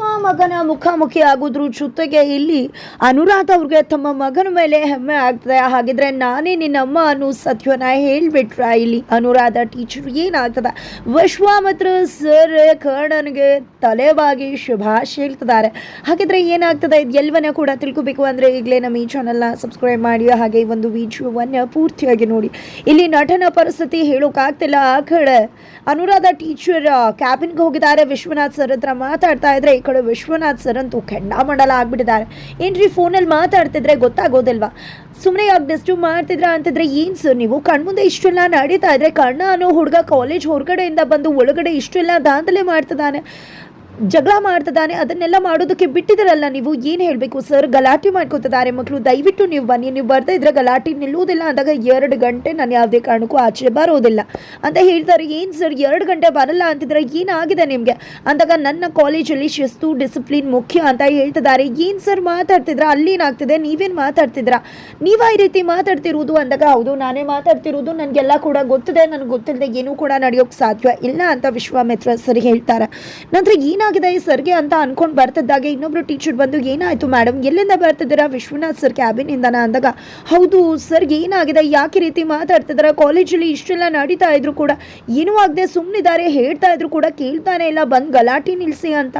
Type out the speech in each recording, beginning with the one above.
ಮಗನ ಮುಖಾಮುಖಿ ಆಗೋದ್ರ ಜೊತೆಗೆ ಇಲ್ಲಿ ಅನುರಾಧ ಅವ್ರಿಗೆ ತಮ್ಮ ಮಗನ ಮೇಲೆ ಹೆಮ್ಮೆ ಆಗ್ತದೆ. ಹಾಗಿದ್ರೆ ನಾನೇ ನಿನ್ನಮ್ಮ ಅನ್ನೋ ಸತ್ಯವನ್ನ ಹೇಳ್ಬಿಟ್ರ ಇಲ್ಲಿ? ಅನುರಾಧ ಟೀಚರ್ ಏನಾಗ್ತದೆ? ವಿಶ್ವಾಮಿತ್ರ ಸರ್ ಕರ್ಣನ್ಗೆ ತಲೆಬಾಗಿ ಶುಭಾಶ್ ಹೇಳ್ತಿದ್ದಾರೆ. ಹಾಗಿದ್ರೆ ಏನಾಗ್ತದೆ? ಎಲ್ಲವನ್ನ ಕೂಡ ತಿಳ್ಕೊಬೇಕು ಅಂದರೆ ಈಗಲೇ ನಮ್ಮ ಈ ಚಾನಲ್ನ ಸಬ್ಸ್ಕ್ರೈಬ್ ಮಾಡಿ, ಹಾಗೆ ಈ ಒಂದು ವಿಡಿಯೋವನ್ನು ಪೂರ್ತಿಯಾಗಿ ನೋಡಿ. ಇಲ್ಲಿ ನಟನ ಪರಿಸ್ಥಿತಿ ಹೇಳೋಕ್ಕಾಗ್ತಿಲ್ಲ ಆ ಕಡೆ ಅನುರಾಧ ಟೀಚರ್ ಕ್ಯಾಬಿನ್ಗೆ ಹೋಗಿದ್ದಾರೆ. ವಿಶ್ವನಾಥ್ ಸರ್ ಹತ್ರ ಮಾತಾಡ್ತಾ ಇದ್ರೆ ಕಡೆ ವಿಶ್ವನಾಥ್ ಸರ್ ಅಂತೂ ಕೆಂಡಾಮಂಡಲ ಆಗ್ಬಿಟ್ಟಿದ್ದಾರೆ. ಏನ್ರಿ ಫೋನಲ್ಲಿ ಮಾತಾಡ್ತಿದ್ರೆ ಗೊತ್ತಾಗೋದಿಲ್ವಾ? ಸುಮ್ಮನೆ ಯಾಕೆ ಡಿಸ್ಟರ್ಬ್ ಮಾಡ್ತಿದ್ರ ಅಂತಿದ್ರೆ ಏನು ಸರ್ ನೀವು? ಕಣ್ಮುಂದೆ ಇಷ್ಟೆಲ್ಲ ನಡೀತಾ ಇದ್ರೆ ಕಣ್ಣ ಅನ್ನೋ ಹುಡುಗ ಕಾಲೇಜ್ ಹೊರಗಡೆಯಿಂದ ಬಂದು ಒಳಗಡೆ ಇಷ್ಟೆಲ್ಲ ದಾಂಧಲೆ ಮಾಡ್ತಿದ್ದಾನೆ. ಜಗಳ ಮಾಡ್ತಿದ್ದಾನೆ, ಅದನ್ನೆಲ್ಲ ಮಾಡೋದಕ್ಕೆ ಬಿಟ್ಟಿದ್ರಲ್ಲ ನೀವು? ಏನು ಹೇಳಬೇಕು ಸರ್ ಗಲಾಟೆ ಮಾಡ್ಕೊತಿದ್ದಾರೆ ಮಕ್ಕಳು ದಯವಿಟ್ಟು ನೀವು ಬನ್ನಿ. ನೀವು ಬರ್ತಾ ಇದ್ರೆ ಗಲಾಟೆ ನಿಲ್ಲುವುದಿಲ್ಲ ಅಂದಾಗ ಎರಡು ಗಂಟೆ ನಾನು ಯಾವುದೇ ಕಾರಣಕ್ಕೂ ಆಚೆ ಬರೋದಿಲ್ಲ. ಅಂತ ಹೇಳ್ತಾರೆ, ಏನು ಸರ್ ಎರಡು ಗಂಟೆ ಬರಲ್ಲ ಅಂತಿದ್ರೆ ಏನಾಗಿದೆ ನಿಮಗೆ? ಅಂದಾಗ, ನನ್ನ ಕಾಲೇಜಲ್ಲಿ ಶಿಸ್ತು, ಡಿಸಿಪ್ಲಿನ್ ಮುಖ್ಯ ಅಂತ ಹೇಳ್ತಿದ್ದಾರೆ. ಏನು ಸರ್ ಮಾತಾಡ್ತಿದ್ರ? ಅಲ್ಲೇನಾಗ್ತಿದೆ? ನೀವೇನು ಮಾತಾಡ್ತಿದ್ರಾ? ನೀವು ಈ ರೀತಿ ಮಾತಾಡ್ತಿರುವುದು ಅಂದಾಗ, ಹೌದು, ನಾನೇ ಮಾತಾಡ್ತಿರೋದು. ನನಗೆಲ್ಲ ಕೂಡ ಗೊತ್ತಿದೆ. ನನಗೆ ಗೊತ್ತಿಲ್ಲದೆ ಏನೂ ಕೂಡ ನಡೆಯೋಕ್ಕೆ ಸಾಧ್ಯ ಇಲ್ಲ ಅಂತ ವಿಶ್ವಾಮಿತ್ರ ಸರ್ ಹೇಳ್ತಾರೆ. ನಂತರ ಏನಾಗಿದೆ ಈ ಸರ್ಗೆ ಅಂತ ಅನ್ಕೊಂಡು ಬರ್ತಿದ್ದಾಗ ಇನ್ನೊಬ್ರು ಟೀಚರ್ ಬಂದು ಏನಾಯ್ತು ಮೇಡಮ್ ಎಲ್ಲಿಂದ ಬರ್ತಿದ್ದೀರಾ? ವಿಶ್ವನಾಥ್ ಸರ್ ಕ್ಯಾಬಿನ್ ಇಂದನಾ ಅಂದಾಗ. ಹೌದು ಸರ್ ಏನಾಗಿದೆ? ಯಾಕೆ ರೀತಿ ಮಾತಾಡ್ತಿದ್ದಾರೆ? ಕಾಲೇಜಲ್ಲಿ ಇಷ್ಟೆಲ್ಲ ನಡೀತಾ ಇದ್ರು ಕೂಡ ಏನೂ ಆಗದೆ ಸುಮ್ಮನಿದ್ದಾರೆ ಹೇಳ್ತಾ ಇದ್ರು ಕೂಡ ಕೇಳ್ತಾನೆ ಇಲ್ಲ, ಬಂದು ಗಲಾಟೆ ನಿಲ್ಸಿ ಅಂತ.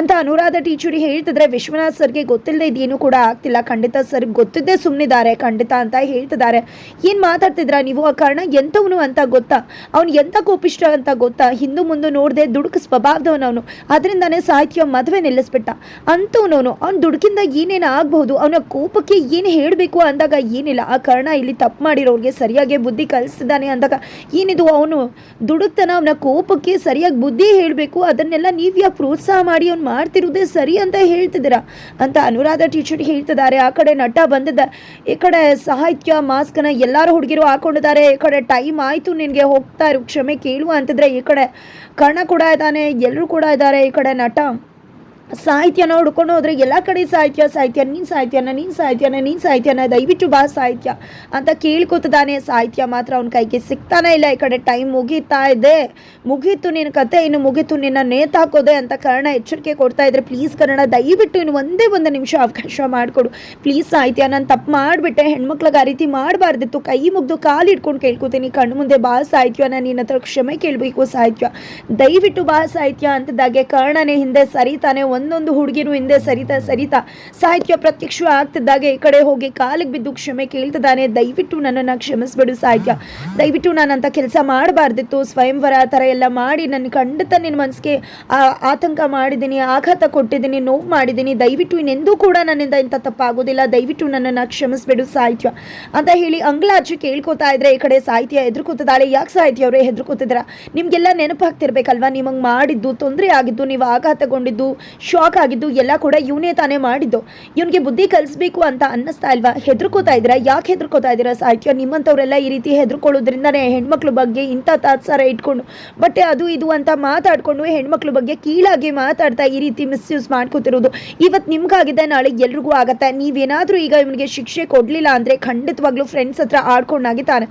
ಅಂತ ಅನುರಾಧ ಟೀಚರ್ ಹೇಳ್ತಿದ್ರೆ ವಿಶ್ವನಾಥ್ ಸರ್ಗೆ ಗೊತ್ತಿಲ್ಲದೆ ಇದೇನು ಕೂಡ ಆಗ್ತಿಲ್ಲ. ಖಂಡಿತ ಸರ್ ಗೊತ್ತಿದ್ದೆ ಸುಮ್ಮನಿದ್ದಾರೆ ಖಂಡಿತ ಅಂತ ಹೇಳ್ತಿದ್ದಾರೆ. ಏನು ಮಾತಾಡ್ತಿದ್ರ ನೀವು? ಆ ಕಾರಣ ಎಂಥವನು ಅಂತ ಗೊತ್ತಾ? ಅವ್ನು ಎಂಥ ಕೋಪಿಷ್ಟ ಅಂತ ಗೊತ್ತಾ? ಹಿಂದೂ ಮುಂದೆ ನೋಡದೆ ದುಡುಕು ಸ್ವಭಾವದವನವನು. ಅದರಿಂದಾನೇ ಸಾಹಿತ್ಯ ಮದುವೆ ನಿಲ್ಲಿಸ್ಬಿಟ್ಟ. ಅಂತವನವನು ಅವ್ನ ದುಡುಕಿಂದ ಏನೇನು ಆಗಬಹುದು, ಅವನ ಕೋಪಕ್ಕೆ ಏನು ಹೇಳಬೇಕು ಅಂದಾಗ ಏನಿಲ್ಲ. ಆ ಕಾರಣ ಇಲ್ಲಿ ತಪ್ಪು ಮಾಡಿರೋರಿಗೆ ಸರಿಯಾಗಿ ಬುದ್ಧಿ ಕಲಿಸ್ತಿದ್ದಾನೆ ಅಂದಾಗ ಏನಿದು ಅವನು? ದುಡುಕ್ತಾನ ಅವನ ಕೋಪಕ್ಕೆ ಸರಿಯಾಗಿ ಬುದ್ಧಿ ಹೇಳಬೇಕು, ಅದನ್ನೆಲ್ಲ ನೀವು ಯಾಕೆ ಪ್ರೋತ್ಸಾಹ ಮಾಡಿ ಅವ್ನು ಮಾಡ್ತಿರೋದೇ ಸರಿ ಅಂತ ಹೇಳ್ತಿದ್ದೀರಾ? ಅಂತ ಅನುರಾಧ ಟೀಚರ್ ಹೇಳ್ತಿದ್ದಾರೆ. ಆ ಕಡೆ ನಟ ಬಂದಿದ್ದ, ಈ ಕಡೆ ಸಾಹಿತ್ಯ ಮಾಸ್ಕನ ಎಲ್ಲರೂ ಹುಡುಗಿರು ಹಾಕೊಂಡಿದ್ದಾರೆ. ಈ ಕಡೆ ಟೈಮ್ ಆಯಿತು ನಿನಗೆ ಹೋಗ್ತಾ ಇರು, ಕ್ಷಮೆ ಕೇಳುವ ಅಂತಿದ್ರೆ ಈ ಕಡೆ ಕರ್ಣ ಕೂಡ ಇದ್ದಾನೆ ಎಲ್ಲರೂ ಕೂಡ ಇದ್ದಾರೆ. ಈ ಕಡೆ ನಟ ಸಾಹಿತ್ಯನ ಹುಡ್ಕೊಂಡು ಹೋದ್ರೆ ಎಲ್ಲ ಕಡೆ ಸಾಹಿತ್ಯ ಸಾಹಿತ್ಯ, ನೀನು ಸಾಹಿತ್ಯನ ನೀನು ಸಾಹಿತ್ಯನ ನೀನು ಸಾಹಿತ್ಯನ, ದಯವಿಟ್ಟು ಬಾ ಸಾಹಿತ್ಯ ಅಂತ ಕೇಳ್ಕೊತಿದ್ದಾನೆ ಸಾಹಿತ್ಯ ಮಾತ್ರ ಅವ್ನ ಕೈಗೆ ಸಿಗ್ತಾನೆ ಇಲ್ಲ. ಈ ಕಡೆ ಟೈಮ್ ಮುಗೀತಾ ಇದೆ. ಮುಗೀತು ನಿನ್ನ ಕತೆ, ಇನ್ನು ಮುಗೀತು ನಿನ್ನ ನೇತಾಕೋದೆ ಅಂತ ಕನ್ನಡ ಎಚ್ಚರಿಕೆ ಕೊಡ್ತಾ ಇದ್ರೆ ಪ್ಲೀಸ್ ಕನ್ನಡ ದಯವಿಟ್ಟು ಇನ್ನು ಒಂದೇ ಒಂದು ನಿಮಿಷ ಅವಕಾಶ ಮಾಡಿಕೊಡು. ಪ್ಲೀಸ್ ಸಾಹಿತ್ಯ ನಾನು ತಪ್ಪು ಮಾಡಿಬಿಟ್ಟೆ. ಹೆಣ್ಮಕ್ಳಿಗೆ ಆ ರೀತಿ ಮಾಡಬಾರ್ದಿತ್ತು. ಕೈ ಮುಗ್ದು ಕಾಲು ಇಟ್ಕೊಂಡು ಕೇಳ್ಕೊತೀನಿ. ಕಣ್ಣು ಮುಂದೆ ಬಾ ಸಾಹಿತ್ಯ ನಾನು ನಿನ್ನ ಹತ್ರ ಕ್ಷಮೆ ಕೇಳಬೇಕು ಸಾಹಿತ್ಯ. ದಯವಿಟ್ಟು ಬಾ ಸಾಹಿತ್ಯ ಅಂತದಾಗೆ ಕರ್ಣನೇ ಹಿಂದೆ ಸರಿತಾನೆ ಒಂದೊಂದು ಹುಡುಗಿರು ಹಿಂದೆ ಸರಿತಾ ಸರಿತಾ ಸಾಹಿತ್ಯ ಪ್ರತ್ಯಕ್ಷ ಆಗ್ತಿದ್ದಾಗ, ಈ ಕಡೆ ಹೋಗಿ ಕಾಲಿಗೆ ಬಿದ್ದು ಕ್ಷಮೆ ಕೇಳ್ತಿದ್ದಾನೆ. ದಯವಿಟ್ಟು ನನ್ನನ್ನು ಕ್ಷಮಿಸ್ಬಿಡು ಸಾಹಿತ್ಯ. ದಯವಿಟ್ಟು ಅಂತ ಕೆಲಸ ಮಾಡಬಾರ್ದಿತ್ತು. ಸ್ವಯಂವರ ಆ ಥರ ಎಲ್ಲ ಮಾಡಿ ನನ್ನ ಖಂಡಿತ ನಿನ್ನ ಮನಸ್ಸಿಗೆ ಆತಂಕ ಮಾಡಿದ್ದೀನಿ, ಆಘಾತ ಕೊಟ್ಟಿದ್ದೀನಿ, ನೋವು ಮಾಡಿದ್ದೀನಿ. ದಯವಿಟ್ಟು ಇನ್ನೆಂದೂ ಕೂಡ ನನ್ನಿಂದ ಇಂಥ ತಪ್ಪಾಗೋದಿಲ್ಲ. ದಯವಿಟ್ಟು ನನ್ನನ್ನು ಕ್ಷಮಿಸ್ಬಿಡು ಸಾಹಿತ್ಯ. ಅಂತ ಹೇಳಿ ಅಂಗ್ಲಾಚಿ ಕೇಳ್ಕೊತಾ ಇದ್ರೆ ಈ ಕಡೆ ಸಾಹಿತ್ಯ ಹೆದರ್ಕೋತಿದ್ದಾಳೆ. ಯಾಕೆ ಸಾಹಿತ್ಯ ಅವರೇ ಹೆದರ್ಕೋತಿದ್ದೀರಾ? ನಿಮಗೆಲ್ಲ ನೆನಪಾಗ್ತಿರ್ಬೇಕಲ್ವಾ? ನಿಮಗೆ ಮಾಡಿದ್ದು ತೊಂದರೆ ಆಗಿದ್ದು, ನೀವು ಆಘಾತಗೊಂಡಿದ್ದು ಶಾಕ್ ಆಗಿದ್ದು ಎಲ್ಲ ಕೂಡ ಇವನೇ ತಾನೇ ಮಾಡಿದ್ದು. ಇವನಿಗೆ ಬುದ್ಧಿ ಕಲಿಸ್ಬೇಕು ಅಂತ ಅನ್ನಿಸ್ತಾ ಇಲ್ವಾ? ಹೆದರ್ಕೋತಾ ಇದ್ದೀರಾ? ಯಾಕೆ ಹೆದರ್ಕೋತಾ ಇದ್ದೀರಾ ಸಾಹಿತ್ಯ? ನಿಮ್ಮಂಥವರೆಲ್ಲ ಈ ರೀತಿ ಹೆದರ್ಕೊಳ್ಳೋದ್ರಿಂದನೇ ಹೆಣ್ಮಕ್ಳ ಬಗ್ಗೆ ಇಂಥ ತಾತ್ಸಾರ ಇಟ್ಕೊಂಡು ಬಟ್ ಅದು ಇದು ಅಂತ ಮಾತಾಡ್ಕೊಂಡು ಹೆಣ್ಮಕ್ಳ ಬಗ್ಗೆ ಕೀಳಾಗಿ ಮಾತಾಡ್ತಾ ಈ ರೀತಿ ಮಿಸ್ಯೂಸ್ ಮಾಡ್ಕೋತಿರೋದು. ಇವತ್ತು ನಿಮ್ಗಾಗಿದೆ, ನಾಳೆ ಎಲ್ರಿಗೂ ಆಗುತ್ತೆ. ನೀವೇನಾದರೂ ಈಗ ಇವನಿಗೆ ಶಿಕ್ಷೆ ಕೊಡಲಿಲ್ಲ ಅಂದರೆ ಖಂಡಿತವಾಗ್ಲೂ ಫ್ರೆಂಡ್ಸ್ ಹತ್ರ ಆಡ್ಕೊಂಡಾಗಿತ್ತಾನೆ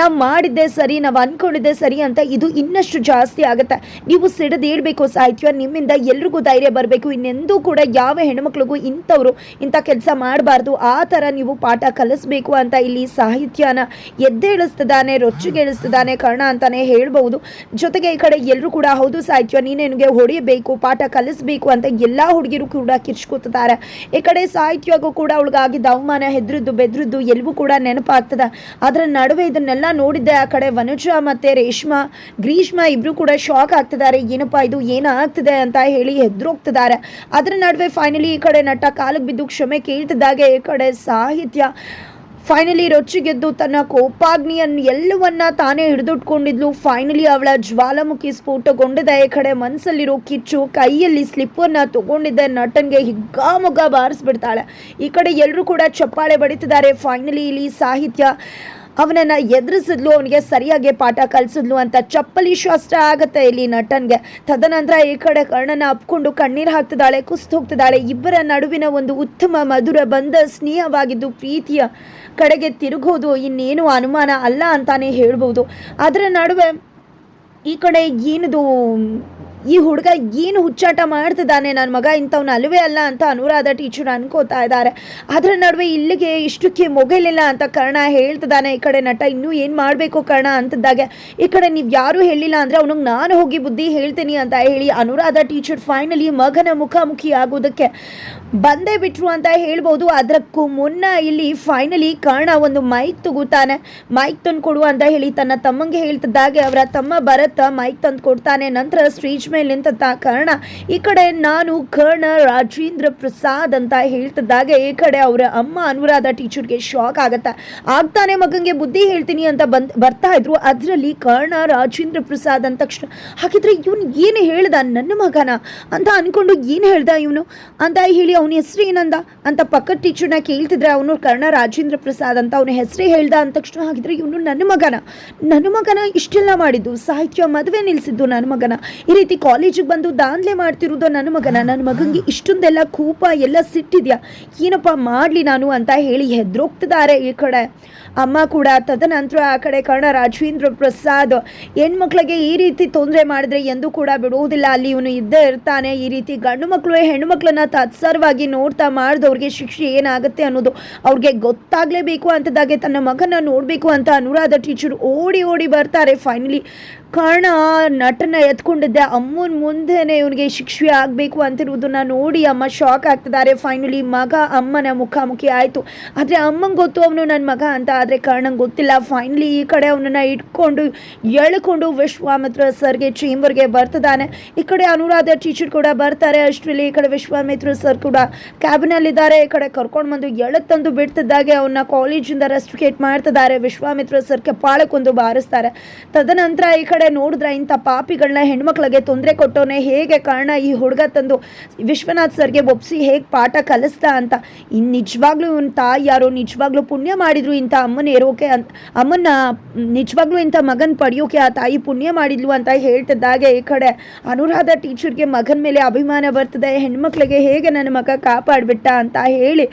ನಾವು ಮಾಡಿದ್ದೆ ಸರಿ, ನಾವು ಅಂದ್ಕೊಂಡಿದ್ದೆ ಸರಿ ಅಂತ ಇದು ಇನ್ನಷ್ಟು ಜಾಸ್ತಿ ಆಗುತ್ತೆ. ನೀವು ಸಿಡಿದೇಳ್ಬೇಕು ಸಾಹಿತ್ಯ, ನಿಮ್ಮಿಂದ ಎಲ್ರಿಗೂ ಧೈರ್ಯ ಬರಬೇಕು. ಇನ್ನೆಂದೂ ಕೂಡ ಯಾವ ಹೆಣ್ಮಕ್ಳಿಗೂ ಇಂಥವ್ರು ಇಂಥ ಕೆಲಸ ಮಾಡಬಾರ್ದು, ಆ ಥರ ನೀವು ಪಾಠ ಕಲಿಸ್ಬೇಕು ಅಂತ ಇಲ್ಲಿ ಸಾಹಿತ್ಯನ ಎದ್ದೇಳಿಸ್ತಿದ್ದಾನೆ, ರೊಚ್ಚಿಗೇಳಿಸ್ತಿದ್ದಾನೆ ಕರ್ಣ ಅಂತಾನೆ ಹೇಳ್ಬೋದು ಜೊತೆಗೆ ಈ ಕಡೆ ಎಲ್ಲರೂ ಕೂಡ, ಹೌದು ಸಾಹಿತ್ಯ ನೀನೇನಿಗೆ ಹೊಡೆಯಬೇಕು, ಪಾಠ ಕಲಿಸ್ಬೇಕು ಅಂತ ಎಲ್ಲ ಹುಡುಗಿರು ಕೂಡ ಕಿರ್ಚ್ಕೋತಿದ್ದಾರೆ. ಈ ಕಡೆ ಸಾಹಿತ್ಯಗೂ ಕೂಡ ಅವಳಿಗಾಗಿದ್ದ ಅವಮಾನ ಹೆದ್ರದ್ದು ಬೆದ್ರದ್ದು ಎಲ್ಲವೂ ಕೂಡ ನೆನಪಾಗ್ತದೆ. ಅದರ ನಡುವೆ ಇದನ್ನೆಲ್ಲ ನೋಡಿದ್ದೆ ಆ ಕಡೆ ವನುಜ ಮತ್ತೆ ರೇಷ್ಮಾ, ಗ್ರೀಷ್ಮ ಇಬ್ರು ಕೂಡ ಶಾಕ್ ಆಗ್ತಿದ್ದಾರೆ. ಏನಪ್ಪಾ ಇದು, ಏನಾಗ್ತಿದೆ? ಅಂತ ಹೇಳಿ ಹೆದ್ರೋಗ್ತಿದ್ದಾರೆ. ಅದರ ನಡುವೆ ಫೈನಲಿ ಈ ಕಡೆ ನಟ ಕಾಲಿಗೆ ಬಿದ್ದು ಕ್ಷಮೆ ಕೇಳ್ತಿದ್ದಾಗೆ, ಈ ಕಡೆ ಸಾಹಿತ್ಯ ಫೈನಲಿ ರೊಚ್ಚಿಗೆದ್ದು ತನ್ನ ಕೋಪಾಗ್ನಿಯನ್ನು ಎಲ್ಲವನ್ನ ತಾನೇ ಹಿಡಿದುಟ್ಕೊಂಡಿದ್ಲು. ಫೈನಲಿ ಅವಳ ಜ್ವಾಲಾಮುಖಿ ಸ್ಫೋಟಗೊಂಡಿದೆ. ಈ ಕಡೆ ಮನಸ್ಸಲ್ಲಿರೋ ಕಿಚ್ಚು ಕೈಯಲ್ಲಿ ಸ್ಲಿಪ್ಪನ್ನ ತಗೊಂಡಿದ್ದ. ನಟನ್ಗೆ ಹಿಗ್ಗಾಮುಗ್ಗ ಬಾರಿಸ್ಬಿಡ್ತಾಳೆ. ಈ ಕಡೆ ಎಲ್ಲರೂ ಕೂಡ ಚಪ್ಪಾಳೆ ಬಡಿತಿದ್ದಾರೆ. ಫೈನಲಿ ಇಲ್ಲಿ ಸಾಹಿತ್ಯ ಅವನನ್ನ ಎದುರಿಸಿದ್ಲು, ಅವನಿಗೆ ಸರಿಯಾಗಿ ಪಾಠ ಕಲಿಸಿದ್ಲು ಅಂತ ಚಪ್ಪಲಿ ಅಷ್ಟೇ ಆಗತ್ತೆ ಇಲ್ಲಿ ನಟನ್ಗೆ. ತದನಂತರ ಈ ಕಡೆ ಕರ್ಣನ ಅಪ್ಕೊಂಡು ಕಣ್ಣೀರು ಹಾಕ್ತಿದ್ದಾಳೆ, ಕುಸ್ತು ಹೋಗ್ತಿದ್ದಾಳೆ. ಇಬ್ಬರ ನಡುವಿನ ಒಂದು ಉತ್ತಮ ಮಧುರ ಬಂಧ ಸ್ನೇಹವಾಗಿದ್ದು ಪ್ರೀತಿಯ ಕಡೆಗೆ ತಿರುಗೋದು ಇನ್ನೇನು ಅನುಮಾನ ಅಲ್ಲ ಅಂತಾನೆ ಹೇಳ್ಬೋದು. ಅದರ ನಡುವೆ ಈ ಕಡೆ ಏನದು ಈ ಹುಡುಗ ಏನು ಹುಚ್ಚಾಟ ಮಾಡ್ತಿದ್ದಾನೆ? ನನ್ನ ಮಗ ಇಂಥವ್ನ ಅಲ್ಲವೇ ಅಲ್ಲ ಅಂತ ಅನುರಾಧ ಟೀಚರ್ ಅನ್ಕೋತಾ ಇದ್ದಾರೆ. ಅದರ ನಡುವೆ ಇಲ್ಲಿಗೆ ಇಷ್ಟಕ್ಕೆ ಮೊಗಲಿಲ್ಲ ಅಂತ ಕರ್ಣ ಹೇಳ್ತಿದ್ದಾನೆ. ಈ ಕಡೆ ನಟ ಇನ್ನೂ ಏನು ಮಾಡಬೇಕು ಕರ್ಣ ಅಂತಿದ್ದಾಗೆ. ಈ ಕಡೆ ನೀವು ಯಾರೂ ಹೇಳಿಲ್ಲ ಅಂದರೆ ಅವನಿಗೆ ನಾನು ಹೋಗಿ ಬುದ್ಧಿ ಹೇಳ್ತೀನಿ ಅಂತ ಹೇಳಿ ಅನುರಾಧ ಟೀಚರ್ ಫೈನಲಿ ಮಗನ ಮುಖಾಮುಖಿ ಆಗೋದಕ್ಕೆ ಬಂದೇ ಬಿಟ್ರು ಅಂತ ಹೇಳ್ಬೋದು. ಅದಕ್ಕೂ ಮುನ್ನ ಇಲ್ಲಿ ಫೈನಲಿ ಕರ್ಣ ಒಂದು ಮೈಕ್ ತಗೋತಾನೆ ಮೈಕ್ ತಂದು ಕೊಡು ಅಂತ ಹೇಳಿ ತನ್ನ ತಮ್ಮಂಗೆ ಹೇಳ್ತಿದ್ದಾಗೆ. ಅವರ ತಮ್ಮ ಭರತ ಮೈಕ್ ತಂದು ಕೊಡ್ತಾನೆ ನಂತರ ಸ್ಟೇಜ್ ಮೇಲೆ ನಿಂತ ಕಾರಣ, ಈ ಕಡೆ ನಾನು ಕರ್ಣ ರಾಜೇಂದ್ರ ಪ್ರಸಾದ್ ಅಂತ ಹೇಳ್ತಿದ್ದಾಗೆ, ಈ ಕಡೆ ಅವರ ಅಮ್ಮ ಅನುರಾಧ ಟೀಚರ್ಗೆ ಶಾಕ್ ಆಗತ್ತ. ಆಗ್ತಾನೆ ಮಗಂಗೆ ಬುದ್ಧಿ ಹೇಳ್ತೀನಿ ಅಂತ ಬಂದ್, ಬರ್ತಾ ಇದ್ರು. ಅದರಲ್ಲಿ ಕರ್ಣ ರಾಜೇಂದ್ರ ಪ್ರಸಾದ್ ಅಂದ ತಕ್ಷಣ, ಹಾಗಿದ್ರೆ ಇವನು ಏನು ಹೇಳ್ದ? ನನ್ನ ಮಗನ? ಅಂತ ಅನ್ಕೊಂಡು ಏನು ಹೇಳ್ದ ಇವನು? ಅಂತ ಹೇಳಿ ಅವನ ಹೆಸರು ಏನಂದ? ಅಂತ ಪಕ್ಕದ ಟೀಚರ್ನ ಕೇಳ್ತಿದ್ರೆ ಅವನು ಕರ್ಣ ರಾಜೇಂದ್ರ ಪ್ರಸಾದ್ ಅಂತ ಅವನ ಹೆಸರೇ ಹೇಳ್ದ ಅಂದ ತಕ್ಷಣ, ಹಾಗಿದ್ರೆ ಇವನು ನನ್ನ ಮಗನ? ನನ್ನ ಮಗನ ಇಷ್ಟೆಲ್ಲ ಮಾಡಿದ್ದು, ಸಾಹಿತ್ಯ ಮದುವೆ ನಿಲ್ಲಿಸಿದ್ದು ನನ್ನ ಮಗನ? ಈ ರೀತಿ ಕಾಲೇಜಿಗೆ ಬಂದು ದಾಂಧಲೆ ಮಾಡ್ತಿರೋದು ನನ್ನ ಮಗನ. ನನ್ನ ಮಗನಿಗೆ ಇಷ್ಟೊಂದೆಲ್ಲ ಕೂಪ ಎಲ್ಲ ಸಿಟ್ಟಿದ್ಯಾ. ಏನಪ್ಪ ಮಾಡಲಿ ನಾನು ಅಂತ ಹೇಳಿ ಹೆದ್ರೋಗ್ತಿದ್ದಾರೆ ಈ ಕಡೆ. ಅಮ್ಮ ಕೂಡ ತದನಂತರ ಆ ಕಡೆ ಕರ್ಣ ರಾಜೇಂದ್ರ ಪ್ರಸಾದ್. ಹೆಣ್ಮಕ್ಳಿಗೆ ಈ ರೀತಿ ತೊಂದರೆ ಮಾಡಿದ್ರೆ ಎಂದೂ ಕೂಡ ಬಿಡುವುದಿಲ್ಲ. ಅಲ್ಲಿ ಇವನು ಇದ್ದೇ ಇರ್ತಾನೆ. ಈ ರೀತಿ ಗಂಡು ಮಕ್ಕಳು ಹೆಣ್ಣು ಮಕ್ಕಳನ್ನ ತತ್ಸರವಾಗಿ ನೋಡ್ತಾ ಮಾಡಿದವ್ರಿಗೆ ಶಿಕ್ಷೆ ಏನಾಗುತ್ತೆ ಅನ್ನೋದು ಅವ್ರಿಗೆ ಗೊತ್ತಾಗಲೇಬೇಕು ಅಂತದಾಗೆ ತನ್ನ ಮಗನ ನೋಡಬೇಕು ಅಂತ ಅನುರಾಧ ಟೀಚರ್ ಓಡಿ ಓಡಿ ಬರ್ತಾರೆ. ಫೈನಲಿ ಕರ್ಣ ನಟನ ಎತ್ಕೊಂಡಿದ್ದೆ. ಅಮ್ಮನ ಮುಂದೆನೆ ಇವನಿಗೆ ಶಿಕ್ಷೆ ಆಗಬೇಕು ಅಂತಿರುವುದನ್ನ ನೋಡಿ ಅಮ್ಮ ಶಾಕ್ ಆಗ್ತಿದ್ದಾರೆ. ಫೈನಲಿ ಮಗ ಅಮ್ಮನ ಮುಖಾಮುಖಿ ಆಯಿತು. ಆದರೆ ಅಮ್ಮಂಗೆ ಗೊತ್ತು ಅವನು ನನ್ನ ಮಗ ಅಂತ, ಆದರೆ ಕರ್ಣಂಗೆ ಗೊತ್ತಿಲ್ಲ. ಫೈನಲಿ ಈ ಕಡೆ ಅವನನ್ನು ಇಟ್ಕೊಂಡು ಎಳ್ಕೊಂಡು ವಿಶ್ವಾಮಿತ್ರ ಸರ್ಗೆ ಚೇಂಬರ್ಗೆ ಬರ್ತಿದ್ದಾನೆ. ಈ ಕಡೆ ಅನುರಾಧ ಟೀಚರ್ ಕೂಡ ಬರ್ತಾರೆ. ಅಷ್ಟರಲ್ಲಿ ಈ ಕಡೆ ವಿಶ್ವಾಮಿತ್ರ ಸರ್ ಕೂಡ ಕ್ಯಾಬಿನಲ್ಲಿದ್ದಾರೆ ಈ ಕಡೆ ಕರ್ಕೊಂಡು ಬಂದು ಎಳತ್ತಂದು ಬಿಡ್ತಿದ್ದಾಗೆ ಅವನ್ನ ಕಾಲೇಜಿಂದ ರೆಸ್ಟ್ರಿಕೇಟ್ ಮಾಡ್ತಿದ್ದಾರೆ. ವಿಶ್ವಾಮಿತ್ರ ಸರ್ಗೆ ಪಾಳಕೊಂದು ಬಾರಿಸ್ತಾರೆ. ತದನಂತರ ಈ ನೋಡಿದ್ರೆ ಇಂಥ ಪಾಪಿಗಳನ್ನ ಹೆಣ್ಮಕ್ಳಿಗೆ ತೊಂದರೆ ಕೊಟ್ಟೋನೆ ಹೇಗೆ ಕಾರಣ ಈ ಹುಡುಗ ತಂದು ವಿಶ್ವನಾಥ್ ಸರ್ಗೆ ಒಪ್ಸಿ ಹೇಗೆ ಪಾಠ ಕಲಿಸ್ದ ಅಂತ. ಇನ್ನು ನಿಜವಾಗ್ಲೂ ಇವನ್ ತಾಯಿ ಯಾರೋ ನಿಜವಾಗ್ಲೂ ಪುಣ್ಯ ಮಾಡಿದ್ರು ಇಂಥ ಅಮ್ಮನ ಇರೋಕೆ ಅಂತ ಅಮ್ಮನ ನಿಜವಾಗ್ಲೂ ಇಂಥ ಮಗನ್ ಪಡೆಯೋಕೆ ಆ ತಾಯಿ ಪುಣ್ಯ ಮಾಡಿದ್ಲು ಅಂತ ಹೇಳ್ತಿದ್ದಾಗೆ ಈ ಕಡೆ ಅನುರಾಧ ಟೀಚರ್ಗೆ ಮಗನ ಮೇಲೆ ಅಭಿಮಾನ ಬರ್ತದೆ, ಹೆಣ್ಮಕ್ಳಿಗೆ ಹೇಗೆ ನನ್ನ ಮಗ ಕಾಪಾಡ್ಬಿಟ್ಟ ಅಂತ ಹೇಳಿ,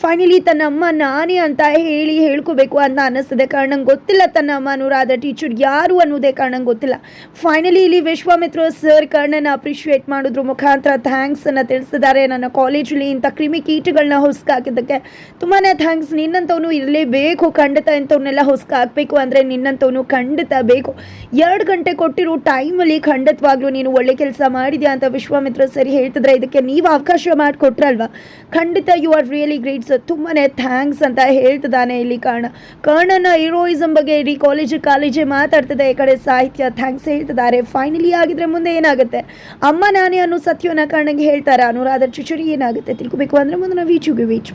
ಫೈನಲಿ ತನ್ನ ಅಮ್ಮ ನಾನೇ ಅಂತ ಹೇಳಿ ಹೇಳ್ಕೋಬೇಕು ಅಂತ ಅನ್ನಿಸ್ತದೆ. ಕಾರಣ ಗೊತ್ತಿಲ್ಲ ತನ್ನ ಅಮ್ಮ ಅನುರಾಧ ಟೀಚರ್ ಯಾರು ಅನ್ನೋದೇ ಕಾರಣ ಗೊತ್ತಿಲ್ಲ. ಫೈನಲಿ ಇಲ್ಲಿ ವಿಶ್ವಾಮಿತ್ರ ಸರ್ ಕರ್ಣನ ಅಪ್ರಿಷಿಯೇಟ್ ಮಾಡಿದ್ರು. ಮುಖಾಂತರ ಥ್ಯಾಂಕ್ಸ್ ಅನ್ನ ತಿಳಿಸಿದ್ದಾರೆ. ನನ್ನ ಕಾಲೇಜಲ್ಲಿ ಇಂಥ ಕ್ರಿಮಿ ಕೀಟಗಳನ್ನ ಹೊಸ್ಕಾಕಿದ್ದಕ್ಕೆ ತುಂಬಾ ಥ್ಯಾಂಕ್ಸ್ ನಿನ್ನಂಥವನು ಇರಲೇಬೇಕು, ಖಂಡಿತ ಇಂಥವನ್ನೆಲ್ಲ ಹೊಸ್ಕ ಹಾಕಬೇಕು ಅಂದರೆ ನಿನ್ನಂಥವನು ಖಂಡಿತ ಬೇಕು. ಎರಡು ಗಂಟೆ ಕೊಟ್ಟಿರೋ ಟೈಮಲ್ಲಿ ಖಂಡಿತವಾಗ್ಲೂ ನೀನು ಒಳ್ಳೆ ಕೆಲಸ ಮಾಡಿದ್ಯಾ ಅಂತ ವಿಶ್ವಾಮಿತ್ರ ಸರಿ ಹೇಳ್ತಿದ್ರೆ ಇದಕ್ಕೆ ನೀವು ಅವಕಾಶ ಮಾಡಿಕೊಟ್ರಲ್ವಾ? ಖಂಡಿತ you are really great sir ತುಂಬಾ ಥ್ಯಾಂಕ್ಸ್ ಅಂತ ಹೇಳ್ತಿದ್ದಾನೆ ಇಲ್ಲಿ ಕಾರಣ. ಕರ್ಣನ ಹೀರೋಯಿಸಮ್ ಬಗ್ಗೆ ಇಡೀ ಕಾಲೇಜು ಕಾಲೇಜೇ ಮಾತಾಡ್ತಿದೆ. ಈ ಕಡೆ ಸಾಹಿತ್ಯ ಥ್ಯಾಂಕ್ಸ್ ಹೇಳ್ತಿದ್ದಾರೆ. ಫೈನಲಿ ಆಗಿದ್ರೆ ಮುಂದೆ ಏನಾಗುತ್ತೆ? ಅಮ್ಮ ನಾನೇ ಅನ್ನೋ ಸತ್ಯವನ್ನ ಕಾರಣಕ್ಕೆ ಹೇಳ್ತಾರೆ? ಅನುರಾಧ ಚುಚುರಿ ಏನಾಗುತ್ತೆ? ತಿಳ್ಕೊಬೇಕು. ಅಂದರೆ ಮುಂದೆ ನಾವು ವೀಚುಗೆ ವೀಚು